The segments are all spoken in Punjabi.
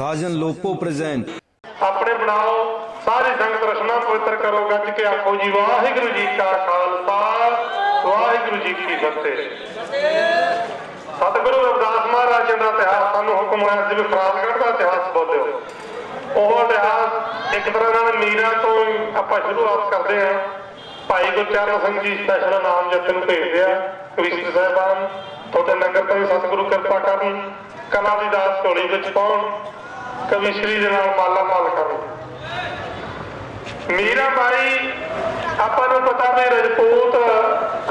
ਸਾਜਨ ਲੋਪੋ ਪ੍ਰੈਜ਼ੈਂਟ। ਆਪਣੇ ਬਣਾਓ ਸਾਰੀ ਸੰਗਤ ਰਸਨਾ ਪਵਿੱਤਰ ਕਰੋ ਗੱਜ ਕੇ ਆਖੋ ਜੀ, ਵਾਹਿਗੁਰੂ ਜੀ ਕਾ ਖਾਲਸਾ, ਵਾਹਿਗੁਰੂ ਜੀ ਕੀ ਫਤਿਹ। ਸਤਿਗੁਰੂ ਰਵਿਦਾਸ ਮਹਾਰਾਜ ਦਾ ਇਤਿਹਾਸ ਸਾਨੂੰ ਹੁਕਮ ਹੋਇਆ ਸੀ ਵੀ ਦਾ ਇਤਿਹਾਸ ਬੋਲਿਓ। ਉਹ ਇਤਿਹਾਸ ਇੱਕ ਤਰ੍ਹਾਂ ਨਾਲ ਮੀਰਾ ਤੋਂ ਆਪਾਂ ਸ਼ੁਰੂਆਤ ਕਰਦੇ ਹਾਂ। ਭਾਈ ਗੁਰਚਰਨ ਸਿੰਘ ਜੀ ਸਪੈਸ਼ਲ ਨਾਮ ਜਪਨ ਨੂੰ ਭੇਜਦੇ ਆ, ਕਵਿਸ਼ਰ ਸਾਹਿਬਾਨ, ਤੁਹਾਡੇ ਨਗਰ ਤੋਂ ਵੀ ਸਤਿਗੁਰੂ ਕਿਰਪਾ ਕਰਨ, ਕਲਾ ਦੀ ਦਾਸ ਝੋਲੀ ਵਿੱਚ ਪਾਉਣ ਕਵਿਸ਼ਰੀ ਦੇ ਨਾਲ ਮਾਲਾ ਮਾਲ ਕਰਨ। ਮੀਰਾ ਬਾਈ ਆਪਾਂ ਨੂੰ ਪਤਾ ਵੀ ਰਜਪੂਤ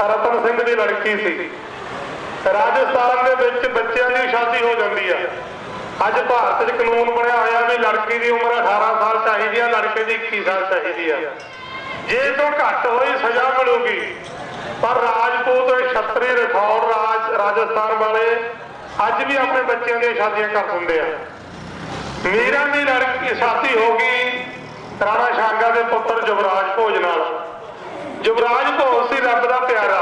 ਰਤਨ ਸਿੰਘ ਦੀ ਲੜਕੀ ਸੀ। ਰਾਜਸਥਾਨ ਦੇ ਵਿੱਚ ਬੱਚਿਆਂ ਦੀ ਸ਼ਾਦੀ ਹੋ ਜਾਂਦੀ ਆ। ਅੱਜ ਭਾਰਤ 'ਚ ਕਾਨੂੰਨ ਬਣਿਆ ਹੋਇਆ ਵੀ ਲੜਕੀ ਦੀ ਉਮਰ 18 ਸਾਲ ਚਾਹੀਦੀ ਆ, ਲੜਕੇ ਦੀ 21 ਸਾਲ ਚਾਹੀਦੀ ਆ। ਜੇ ਤੋਂ ਘੱਟ ਹੋਈ ਸਜ਼ਾ ਮਿਲੂਗੀ, ਪਰ ਰਾਜਪੂਤ ਛਤਰੀ ਰਖੌੜ ਰਾਜ, ਰਾਜਸਥਾਨ ਵਾਲੇ ਅੱਜ ਵੀ ਆਪਣੇ ਬੱਚਿਆਂ ਦੀਆਂ ਸ਼ਾਦੀਆਂ ਕਰ ਦਿੰਦੇ ਆ। ਮੀਰਾ ਦੀ ਲੜਕੀ ਸ਼ਾਦੀ ਹੋ ਗਈ ਰਾਣਾ ਸ਼ਾਂਗਾ ਦੇ ਪੁੱਤਰ ਜੁਵਰਾਜ ਭੋਜ ਨਾਲ। ਜੁਵਰਾਜ ਭੋਜ ਸੀ ਰੱਬ ਦਾ ਪਿਆਰਾ।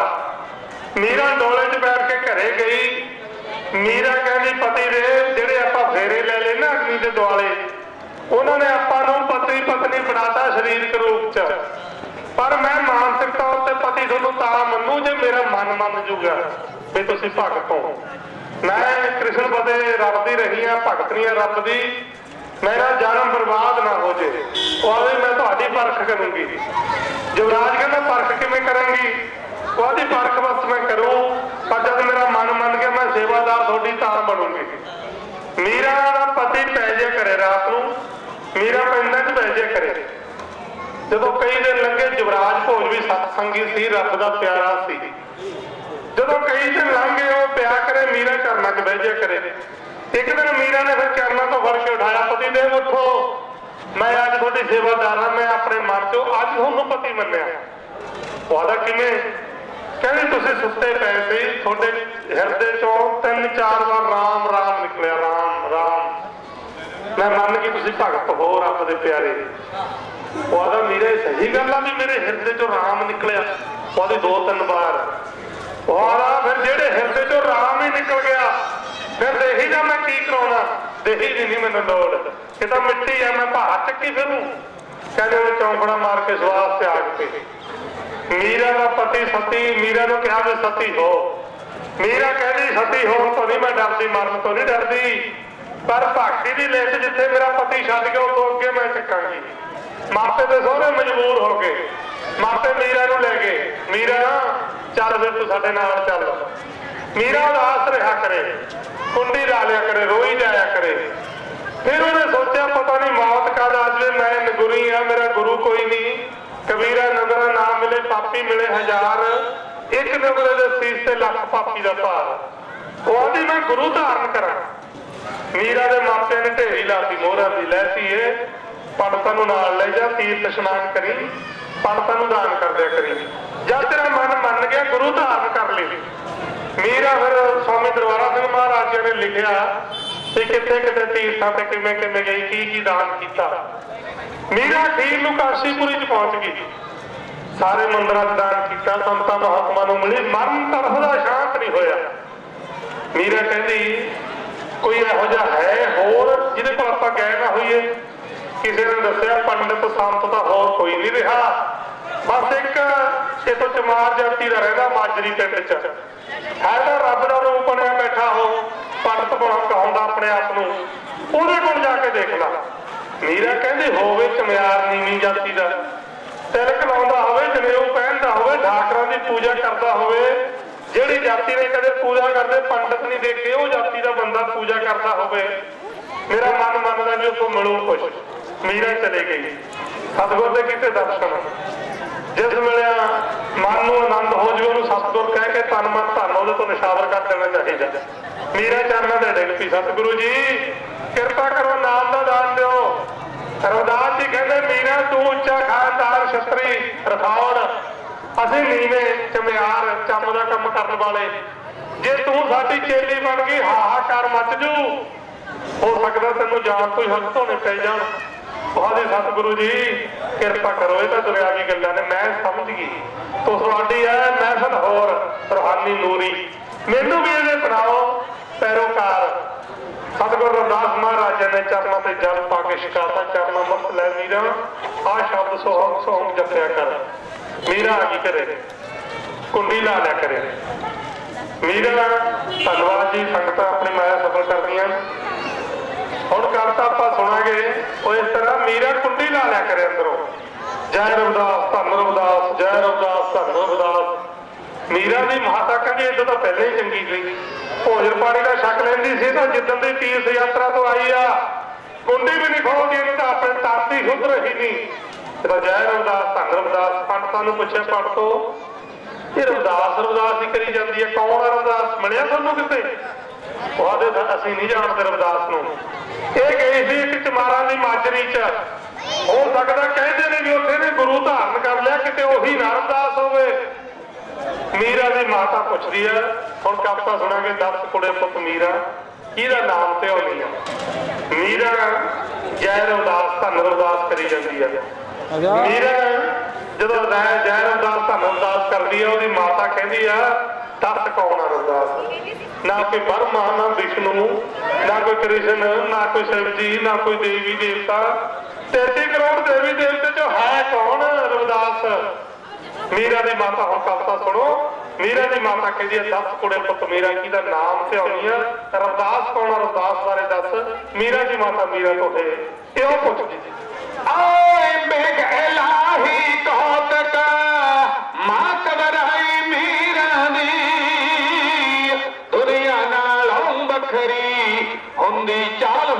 ਮੀਰਾ ਡੋਲੇ 'ਚ ਬੈਠ ਕੇ ਘਰੇ ਗਈ। ਮੀਰਾ ਕਹਿੰਦੀ, ਪਤੀ ਦੇ ਜਿਹੜੇ ਆਪਾਂ ਫੇਰੇ ਲੈ ਲਏ ਨਾ ਅਗਨੀ ਦੇ ਦੁਆਲੇ, ਉਹਨਾਂ ਨੇ ਆਪਾਂ ਨੂੰ ਪਤੀ ਪਤਨੀ ਬਣਾਤਾ ਸਰੀਰਕ ਰੂਪ 'ਚ। ਪਰ ਮੈਂ ਮਾਨਸਿਕ ਤੌਰ ਤੇ ਪਤੀ ਤੁਹਾਨੂੰ ਤਾਂ ਮੰਨੂ ਜੇ ਮੇਰਾ ਮਨ ਮੰਨ ਜੂਗਾ ਵੀ ਤੁਸੀਂ ਭਗਤ ਹੋ। ਮੈਂ ਕ੍ਰਿਸ਼ਨ ਪਤੇ ਰੱਬ ਦੀ ਰਹੀ ਆ ਭਗਤਨੀਆਂ ਰੱਬ ਦੀ। ਮੇਰਾ ਜਨਮ ਬਰਬਾਦ ਨਾ ਹੋ ਜੇ। ਉਹ ਮੈਂ ਤੁਹਾਡੀ ਪਰਖ ਕਰੂੰਗੀ। ਜੁਵਰਾਜ ਕਹਿੰਦਾ, ਪਰਖ ਕਿਵੇਂ ਕਰਾਂਗੀ? ਉਹਦੀ ਪਰਖ ਬਸ ਮੈਂ ਕਰੂੰ, ਪਰ ਜਦ ਮੇਰਾ ਮਨ ਮੰਨ ਗਿਆ, ਮੈਂ ਸੇਵਾਦਾਰ ਤੁਹਾਡੀ ਤਾਂ ਬਣੂੰਗੀ। ਮੀਰਾ ਦਾ ਪਤੀ ਪੈ ਜੇ ਕਰੇ ਰਾਤ ਨੂੰ, ਮੀਰਾ ਪੈਂਦਾ 'ਚ ਪੈ ਜੇ ਕਰੇ। ਜਦੋਂ ਕਈ ਦਿਨ ਲੰਘੇ ਜੁਵਰਾਜ ਭੋਜ ਵੀ ਸਤਸੰਗੀ ਸੀ, ਰੱਬ ਦਾ ਪਿਆਰਾ ਸੀ। ਜਦੋਂ ਕਈ ਦਿਨ ਲੰਘੇ ਉਹ ਪਿਆ ਕਰੇ, ਮੀਰਾ ਚਰਨਾਂ 'ਚ ਬਹਿ ਜਾ ਕਰੇ। ਇੱਕ ਦਿਨ ਮੀਰਾ ਨੇ ਫਿਰ ਚਰਨਾਂ ਤੋਂ ਫੜ ਉਠਾਇਆ, ਪਤੀ ਦੇਵ, ਉੱਠੋ। ਮੈਂ ਅੱਜ ਤੁਹਾਡੀ ਸੇਵਾਦਾਰ ਹਾਂ ਮੈਂ ਆਪਣੇ ਮਨ 'ਚੋਂ ਅੱਜ ਤੁਹਾਨੂੰ ਪਤੀ ਮੰਨਿਆ। ਉਹਦਾ ਕਿਵੇਂ? ਕਹਿੰਦੀ, ਤੁਸੀਂ ਸੁੱਤੇ ਪਏ ਸੀ, ਤੁਹਾਡੇ ਹਿਰਦੇ 'ਚੋਂ ਤਿੰਨ ਚਾਰ ਵਾਰ ਰਾਮ ਰਾਮ ਨਿਕਲਿਆ, ਰਾਮ ਰਾਮ। ਮੈਂ ਮੰਨ ਕਿ ਤੁਸੀਂ ਭਗਤ ਹੋ, ਰੱਬ ਦੇ ਪਿਆਰੇ। ਉਹਦਾ ਮੇਰੇ ਸਹੀ ਗੱਲ ਆ ਵੀ ਮੇਰੇ ਹਿਰਦੇ 'ਚੋਂ ਰਾਮ ਨਿਕਲਿਆ। ਉਹਦੀ ਦੋ ਤਿੰਨ ਵਾਰ ਉਹਦਾ ਫਿਰ ਜਿਹੜੇ ਹਿਰਦੇ 'ਚੋਂ ਰਾਮ ਹੀ ਨਿਕਲ ਗਿਆ, ਫਿਰ ਦੇਹੀ ਦਾ ਮੈਂ ਕੀ ਕਰਾਉਣਾ? ਦੇਹੀ ਦੀ ਨਹੀਂ ਮੈਨੂੰ ਲੋੜ। ਇਹ ਤਾਂ ਮਿੱਟੀ ਆ, ਮੈਂ ਭਾਰ ਚੱਕੀ ਫਿਰੂ। ਕਹਿੰਦੇ ਉਹ ਚੌਂਕੜਾ ਮਾਰ ਕੇ ਸਵਾਸ ਤੇ ਆਗ ਪਈ ਮੀਰਾ ਦਾ ਪਤੀ ਸਤੀ, ਮੀਰਾ ਨੂੰ ਕਿਹਾ ਵੀ ਸਤੀ ਹੋ। ਮੀਰਾ ਕਹਿੰਦੀ, ਸਤੀ ਹੋਣ ਤੋਂ ਨਹੀਂ ਮੈਂ ਡਰਦੀ, ਮਰਨ ਤੋਂ ਨਹੀਂ ਡਰਦੀ। ਪਰ ਭਾਗੀ ਦੀ ਲਿਸਟ ਜਿੱਥੇ ਮੇਰਾ ਪਤੀ ਛੱਡ ਗਿਆ, ਉਦੋਂ ਅੱਗੇ ਮੈਂ ਚੱਕਾਂਗੀ। ਮਾਪੇ ਦੇ ਸਹੁਰੇ ਮਜਬੂਰ ਹੋ ਗਏ। ਮਾਪੇ ਮੀਰਾ ਨੂੰ ਲੈ ਗਏ। ਮੀਰਾ ਚੱਲ ਫਿਰ ਤੂੰ ਸਾਡੇ ਨਾਲ ਚੱਲ। ਮੀਰਾ ਉਦਾਸ ਰਿਹਾ ਕਰੇ, ਕੁੰਡੀ ਲਾ ਲਿਆ ਕਰੇ, ਰੋਈ ਜਾਇਆ ਕਰੇ। ਫਿਰ ਉਹਨੇ ਸੋਚਿਆ, ਪਤਾ ਨਹੀਂ ਮੌਤ ਕਦ ਆ ਮੈਂ ਨਗੁਰੀ ਆ, ਮੇਰਾ ਗੁਰੂ ਕੋਈ ਨਹੀਂ ਕਬੀਰਾ ਨਗਰ ਨਾ ਮਿਲੇ, ਪਾਪੀ ਮਿਲੇ ਹਜ਼ਾਰ। ਇੱਕ ਨਗਰੇ ਦੇ ਸੀਸ ਤੇ ਲੱਖ ਪਾਪੀ ਦਾ ਭਾਰ। ਉਹ ਆਂਦੀ, ਮੈਂ ਗੁਰੂ ਧਾਰਨ ਕਰਾਂ। ਮੀਰਾ ਦੇ ਮਾਪਿਆਂ ਨੇ ਢੇਰੀ ਲਾਤੀ, ਮੋਹਰਾਂ ਦੀ ਲੈ ਧੀਏ, ਪੰਡਤਾਂ ਨੂੰ ਨਾਲ ਲੈ ਜਾ, ਤੀਰਥ ਇਸ਼ਨਾਨ ਕਰੀ, ਪੰਡਤਾਂ ਨੂੰ ਦਾਨ ਕਰ ਦਿਆ ਕਰੀ। ਜਦ ਤੇਰਾ ਮਨ ਮੰਨ ਗਿਆ, ਗੁਰੂ ਧਾਰਨ ਕਰ ਲਈ। ਮੀਰਾ ਫਿਰ ਸਵਾਮੀ ਦਰਬਾਰਾ ਸਿੰਘ ਮਹਾਰਾਜ ਜੀ ਨੇ ਲਿਖਿਆ ਕਿ ਕਿੱਥੇ ਕਿੱਥੇ ਤੀਰਥਾਂ ਤੇ ਕਿਵੇਂ ਕਿਵੇਂ ਗਈ, ਕੀ ਕੀ ਦਾਨ ਕੀਤਾ। ਮੀਰਾ ਅਖੀਰ ਨੂੰ ਕਾਸ਼ੀਪੁਰੀ ਚ ਪਹੁੰਚ ਗਈ। ਸਾਰੇ ਮੰਦਰਾਂ 'ਚ ਦਾਨ ਕੀਤਾ, ਸੰਤਾਂ, ਮਹਾਤਮਾ ਨੂੰ ਮਿਲੀ। ਮਰਨ ਤਰਫਦਾ ਸ਼ਾਂਤ ਨਹੀਂ ਹੋਇਆ। ਮੀਰਾ ਕਹਿੰਦੀ, ਕੋਈ ਇਹੋ ਜਿਹਾ ਹੈ ਹੋਰ ਜਿਹਦੇ ਕੋਲ ਆਪਾਂ ਗਏ ਨਾ ਹੋਈਏ? ਕਿਸੇ ਨੇ ਦੱਸਿਆ, ਪੰਡਤ, ਸੰਤ ਤਾਂ ਹੋਰ ਕੋਈ ਨਹੀਂ ਰਿਹਾ। ਬਸ ਇੱਕ ਚਮਾਰ ਜਾਤੀ ਦਾ ਰਹਿੰਦਾ ਮਾਜਰੀ ਪਿੰਡ 'ਚ। ਹੈ ਤਾਂ ਰੱਬ ਦਾ ਰੂਪ ਬਣਿਆ ਬੈਠਾ ਹੋ ਪੰਡਤ ਬਣਾ ਕਹਾਉਂਦਾ ਆਪਣੇ ਆਪ ਨੂੰ। ਉਹਦੇ ਕੋਲ ਜਾ ਕੇ ਦੇਖ ਲੈ। ਮੀਰਾ ਕਹਿੰਦੀ, ਹੋਵੇ ਚਮਿਆਰ ਨੀਵੀਂ ਜਾਤੀ ਦਾ। ਤਿਲਕ ਲਾਉਂਦਾ ਹੋਵੇ, ਜਨੇਊ ਪਹਿਨਦਾ ਹੋਵੇ, ਢਾਕਰਾਂ ਦੀ ਪੂਜਾ ਕਰਦਾ ਹੋਵੇ। ਜਿਹੜੀ ਜਾਤੀ ਨੇ ਕਦੇ ਪੂਜਾ ਕਰਦੇ, ਪੰਡਤ ਨਹੀਂ ਦੇਖੇ ਉਹ ਜਾਤੀ ਦਾ ਬੰਦਾ ਪੂਜਾ ਕਰਦਾ ਹੋਵੇ। ਮੇਰਾ ਮਨ ਮੰਨਦਾ ਵੀ ਉਥੋਂ ਮਿਲੂ ਕੁਛ। ਮੀਰਾ ਚਲੇ ਗਈ। ਸਤਿਗੁਰ ਦੇ ਕੀਤੇ ਦਰਸ਼ਨ। ਜਿਸ ਮਿਲਿਆ ਮਨ ਨੂੰ ਆਨੰਦ ਹੋ ਜਵੇ ਉਹਨੂੰ ਸਤਿਗੁਰ ਕਹਿ ਕੇ ਤਨ ਮਨ ਧਨ ਉਹਦੇ ਤੋਂ ਨਿਸ਼ਾਵਰ ਕਰ ਦੇਣਾ ਚਾਹੀਦਾ। ਮੀਰਾ ਚਰਨਾਂ ਦੇ ਡਿੱਗ ਪਈ ਸਤਿਗੁਰੂ ਜੀ। ਕਿਰਪਾ ਕਰੋ ਨਾਮ ਦਾ ਦਾਨ ਦਿਓ। ਰਵਦਾਸ ਜੀ ਕਹਿੰਦੇ, ਮੀਰਾ, ਤੂੰ ਉੱਚਾ ਖਾਨਦਾਰ ਛਤਰੀ ਰਖੌੜ। ਅਸੀਂ ਨੀਵੇਂ ਚਮਿਆਰ, ਚੰਮ ਦਾ ਕੰਮ ਕਰਨ ਵਾਲੇ। ਜੇ ਤੂੰ ਸਾਡੀ ਚੇਲੀ ਬਣ ਗਈ, ਹਾਹਾਕਾਰ ਮੱਚ ਜੂ। ਹੋ ਸਕਦਾ ਤੈਨੂੰ ਜਾਨ ਤੋਂ ਹੀ ਹੱਥ ਧੋਣੇ ਪੈ ਜਾਣ। ਤੁਹਾਡੇ ਸਤਿਗੁਰੂ ਜੀ, ਕਿਰਪਾ ਕਰੋ, ਇਹ ਤਾਂ ਦੁਨਿਆਵੀ ਗੱਲਾਂ ਨੇ, ਮੈਂ ਸਮਝ ਗਈ। ਤੋ ਤੁਹਾਡੀ ਹੈ ਮਹਿਫਲ ਹੋਰ, ਰੋਹਾਨੀ ਨੂਰੀ। ਮੈਨੂੰ ਵੀ ਇਹਦੇ ਬਣਾਓ ਪੈਰੋਕਾਰ। ਸਤਿਗੁਰੂ ਰਵਿਦਾਸ ਮਹਾਰਾਜ ਨੇ ਚਰਨਾਂ ਤੇ ਜਲ ਪਾ ਕੇ ਛਕਾਤਾ, ਚਰਨਾਂ ਮੁਕਤ ਲੈ ਮੀਰਾ ਆ ਸ਼ਬਦ ਸੋਹਮ ਸੋਹਮ ਜਪਿਆ ਕਰ। ਮੀਰਾ ਆ ਕੀ ਕਰੇ ਕੁੰਡੀ ਲਾ ਲਿਆ ਕਰੇ ਮੀਰਾ, ਧੰਨਵਾਦ ਜੀ, ਸੰਗਤਾਂ ਆਪਣੀ ਮਾਇਆ ਸਫਲ ਕਰਦੀਆਂ ਹੁਣ ਕਰਤਾ ਆਪਾਂ ਸੁਣਾਂਗੇ, ਉਹ ਇਸ ਤਰ੍ਹਾਂ ਮੀਰਾ ਕੁੰਡੀ ਲਾ ਲਿਆ ਕਰੇ ਅੰਦਰੋਂ। ਜੈ ਰਵਿਦਾਸ, ਧੰਨ ਰਵਿਦਾਸ, ਜੈ ਰਵਿਦਾਸ, ਧੰਨ ਰਵਿਦਾਸ। ਮੀਰਾ ਦੀ ਮਾਤਾ ਕਹਿੰਦੀ ਇਦੋਂ ਤਾਂ ਪਹਿਲਾਂ ਹੀ ਚੰਗੀ ਸੀ। ਭੋਜਨ ਪਾਣੀ ਦਾ ਸ਼ੱਕ ਲੈਂਦੀ ਸੀ ਤਾਂ ਜਿੱਦਣ ਦੀ ਤੀਰਥ ਯਾਤਰਾ ਤੋਂ ਆਈ ਆ, ਕੁੰਡੀ ਵੀ ਨਹੀਂ ਖੋਲਦੀ, ਇਹਨੂੰ ਤਾਂ ਆਪਣੇ ਤਾਤੀ ਦੀ ਰਹੀ ਨਹੀਂ। ਤਾਂ ਜੈ ਰਵਿਦਾਸ, ਧੰਨ ਰਵਿਦਾਸ, ਪੰਡਤਾਂ ਨੂੰ ਪੁੱਛਿਆ ਪੰਡ ਤੋਂ, ਇਹ ਰਵਿਦਾਸ ਰਵਿਦਾਸ ਹੀ ਕਰੀ ਜਾਂਦੀ ਹੈ, ਕੌਣ ਹੈ ਰਵਿਦਾਸ? ਮਿਲਿਆ ਤੁਹਾਨੂੰ ਕਿਤੇ? ਉਹ ਆਦੇ ਅਸੀਂ ਨਹੀਂ ਜਾਣਦੇ ਰਵਿਦਾਸ ਨੂੰ। ਇਹ ਗਈ ਸੀ ਇੱਕ ਚਮਾਰਾਂ ਦੀ ਮਾਜਰੀ ਚ ਹੋ ਸਕਦਾ ਕਹਿੰਦੇ ਨੇ ਵੀ ਉੱਥੇ ਨੇ ਗੁਰੂ ਧਾਰਨ ਕਰ ਲਿਆ ਕਿਤੇ ਉਹੀ ਨਾ ਰਵਿਦਾਸ ਹੋਵੇ। ਮੀਰਾ ਦੀ ਮਾਤਾ ਪੁੱਛਦੀ ਹੈ ਹੁਣ ਕਵਿਤਾ ਸੁਣਾਂਗੇ 10 ਕੁੜੇ ਪੁੱਤ ਮੀਰਾ ਕਿਹਦਾ ਨਾਮ ਤੇ ਹੋਣੀ ਆ? ਮੀਰਾ ਜੈ ਰਵਿਦਾਸ ਧੰਨ ਰਵਿਦਾਸ ਕਰੀ ਜਾਂਦੀ ਹੈ ਮੀਰਾ ਜਦੋਂ ਜੈ ਰਵਿਦਾਸ ਧੰਨ ਰਵਿਦਾਸ ਕਰਦੀ ਆ ਉਹਦੀ ਮਾਤਾ ਕਹਿੰਦੀ ਆ ਦੱਸ ਕੌਣ ਆ ਰਵਿਦਾਸ ਨਾ ਕੋਈ ਬਰਮਾ ਨਾ ਵਿਸ਼ਨੂੰ, ਨਾ ਕੋਈ ਕ੍ਰਿਸ਼ਨ, ਨਾ ਕੋਈ ਸ਼ਿਵ ਜੀ ਨਾ ਕੋਈ ਦੇਵੀ, ਦੇਵਤਾ। 33 ਕਰੋੜ ਦੇਵੀ, ਦੇਵਤੇ ਚੋਂ ਹੈ ਕੌਣ, ਰਵਿਦਾਸ? ਮੀਰਾ ਦੀ ਮਾਤਾ, ਹੁਣ ਕਵਿਤਾ ਸੁਣੋ। ਮੀਰਾ ਦੀ ਮਾਤਾ ਕਹਿੰਦੀ ਹੈ, ਦਸ ਕੁੜੇ ਪੁੱਤ, ਮੀਰਾ ਕਿਹਦਾ ਨਾਮ ਤੇ ਆਉਣੀ ਆ। ਰਵਿਦਾਸ ਕੌਣ ਆ? ਰਵਿਦਾਸ ਬਾਰੇ ਦੱਸ। ਮੀਰਾ ਦੀ ਮਾਤਾ, ਮੀਰਾ ਤੋਂ ਇਹ ਉਹ ਪੁੱਛਦੀ ਆਏ ਮੇਘ ਇਲਾਹੀ ਕੌਤਕ, ਮਾਂ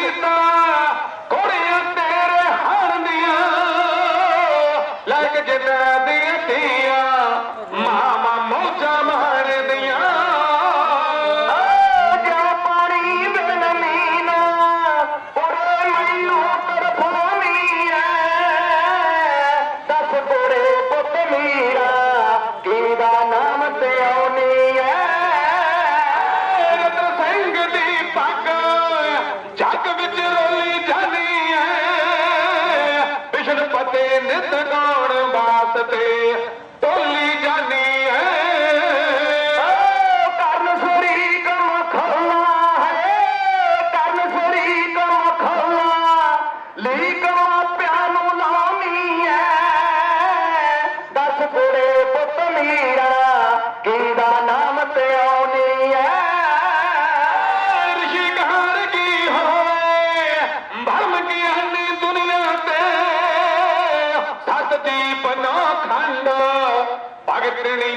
ਕੁੱਲ ਭਗਤ ਨਹੀਂ